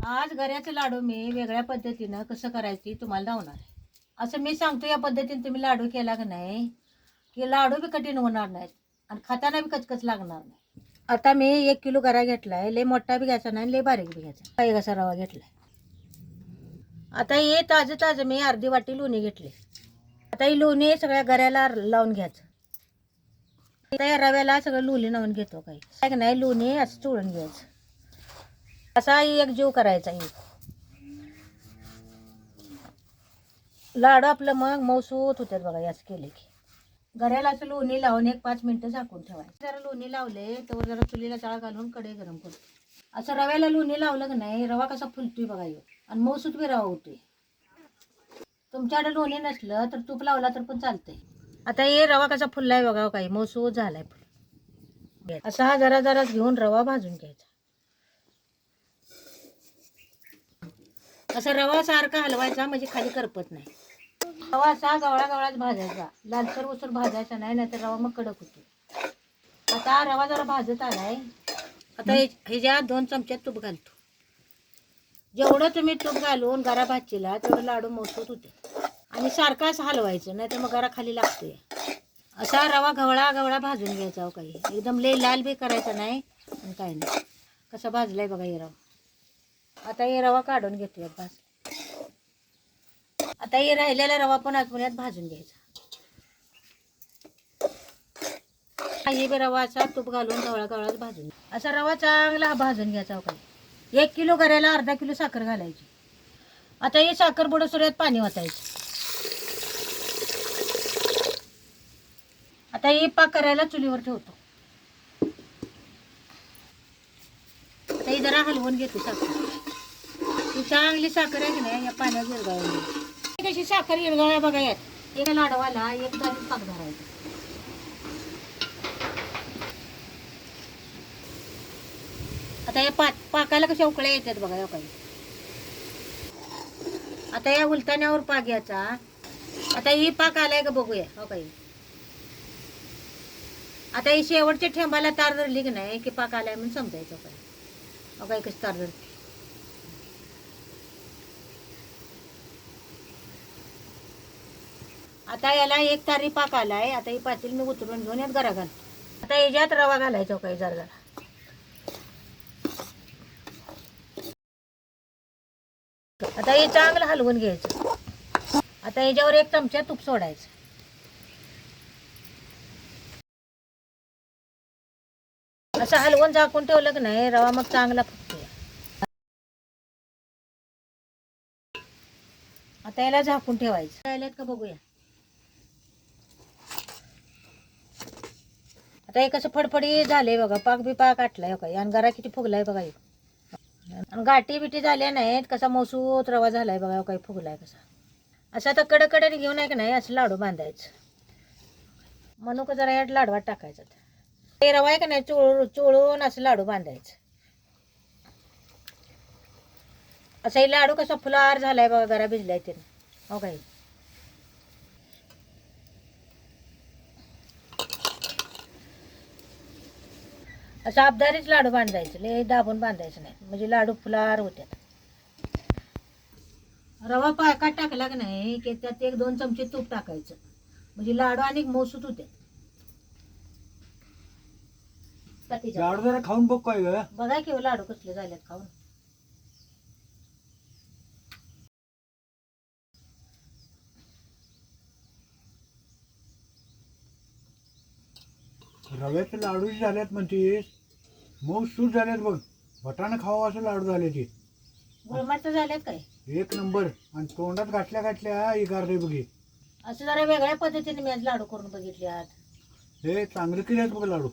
आज गऱ्याचे लाडू मी वेगळ्या पद्धतीनं कसं करायची तुम्हाला लावणार आहे. असं मी सांगतो या पद्धतीने तुम्ही लाडू केला का नाही की लाडू बी कठीण होणार नाहीत आणि खाताना बी कचकच लागणार नाही. आता मी एक किलो गरा घेतलाय लय मोठा बी घ्यायचा नाही लय बारीक बी घ्यायचा काही कसा रवा घेतलाय. आता हे ताजं ताजं मी अर्धी वाटी लोणी घेतली. आता ही लोणी सगळ्या गऱ्याला लावून घ्यायचं. आता या रव्याला सगळं लोणी लावून घेतो काही. काय नाही लोणी असं चोळून घ्यायचं. असा एक जीव करायचा एक लाडू आपलं मग मौसूत होतात बघा याच केले की. गऱ्याला असं लोणी लावून एक पाच मिनिटं झाकून ठेवायचं. जरा लोणी लावले तर जरा चुलीला चाळ घालून कडे गरम करतो असं रव्याला लोणी लावलं का नाही रवा कसा फुलतोय बघा येऊ आणि मौसूत बी रवा होतोय. तुमच्याकडे लोणी नसलं तर तूप लावला तर पण चालतंय. आता हे रवा कसा फुललाय बघा हो काही मौसूत झालाय. असा हा जरा जरा घेऊन रवा भाजून घ्यायचा. असा रवा सारखा हलवायचा म्हणजे खाली करपत नाही. रवा असा गवळा गवळाच भाजायचा. लालसर उसर भाजायचा नाही नाहीतर रवा मग कडक होतो. आता रवा जरा भाजत आलाय. आता हे- ह्याच्यात दोन चमच्यात तूप घालतो. जेवढं तुम्ही तूप घालून गरा भाजीला तेवढं लाडू मोठत होते. आणि सारखा असं हलवायचं नाही तर मग गरा खाली लागतोय असा रवा गवळा गवळा भाजून घ्यायचा हो काही. एकदम लय लाल बी करायचा नाही आणि काय नाही. कसा भाजलाय बघा हे रवा. आता हे रवा काढून घेतोय भाज आता हे राहिलेला रवा पण आतमध्ये भाजून घ्यायचा. हे बी तूप घालून गवळा गवळाच भाजून असा रवा चांगला भाजून घ्यायचा हो एक किलो करायला अर्धा किलो साखर घालायची. आता हे साखर बुडं सुऱ्यात पाणी वाचायचं आता हे पाक करायला चुलीवर ठेवतो. आता ही जरा हलवून घेते साखर. ही चांगली साखर आहे की नाही या पाण्यात विरगाळली कशी साखर विरगाळ्या बघा यात. एका लाडवाला एक दाणी पाक धरायचं आता या पाक पाकाला कशा उकळ्या येतात बघा या काही. आता या उलताण्यावर पाक घ्यायचा. आता ही पाक आलाय का बघूया हो काही. आता ही शेवटच्या ठेंबाला तार धरली की नाही की पाक आलाय म्हणून समजायचं हो काय हो काही कशी तार धरते. आता याला एक तारी पाक आलाय. आता ही पातील मी उतरून घेऊन यात गरा घाल आता याच्यात रवा घालायचा काही जरा जरा. आता हे चांगलं हलवून घ्यायचं. आता याच्यावर एक चमचा तूप सोडायचं. असं हलवून झाकून ठेवलं की नाही रवा मग चांगला फुटतो. आता याला झाकून ठेवायचं. राहिलेत का बघूया. आता हे कसं फडफडी झाले बघा पाक बी पाक आटलाय हो बघा आणि गरा किती फुगलाय बघा आणि गाठी बिटी झाल्या नाहीत कसा मसूत रवा झालाय बघा हो काही फुगलाय कसा. असं आता कडकडे घेऊन आहे का नाही असं लाडू बांधायचं. मनुक जरा यात लाडवात टाकायचं ते रवा आहे का नाही चोळ चोळून असं लाडू बांधायचं. असं हे लाडू कसा फुलार झालाय बघा जरा भिजलाय ते हो काही. असं अबदारीच लाडू बांधायचं लय दाबून बांधायचं नाही. म्हणजे लाडू फुलार होत्यात. रवा पाकात टाकला की नाही की त्यात एक दोन चमचे तूप टाकायचं. म्हणजे लाडू आणि मौसूत होते. लाडू जरा खाऊन बघ काय ग. बघा की हो लाडू कसले झालेत खाऊन. रव्याचे लाडू जे झाल्यात म्हणतीस मऊ सूट झाल्यात बघ. भटानं खावा असं लाडू झाले ते. झालेत काय? एक नंबर. आणि तोंडात गाठल्या इकार रे बघी. असं जरा वेगळ्या पद्धतीने मी आज लाडू करून बघितले आहात हे चांगले केले आहेत बघ लाडू.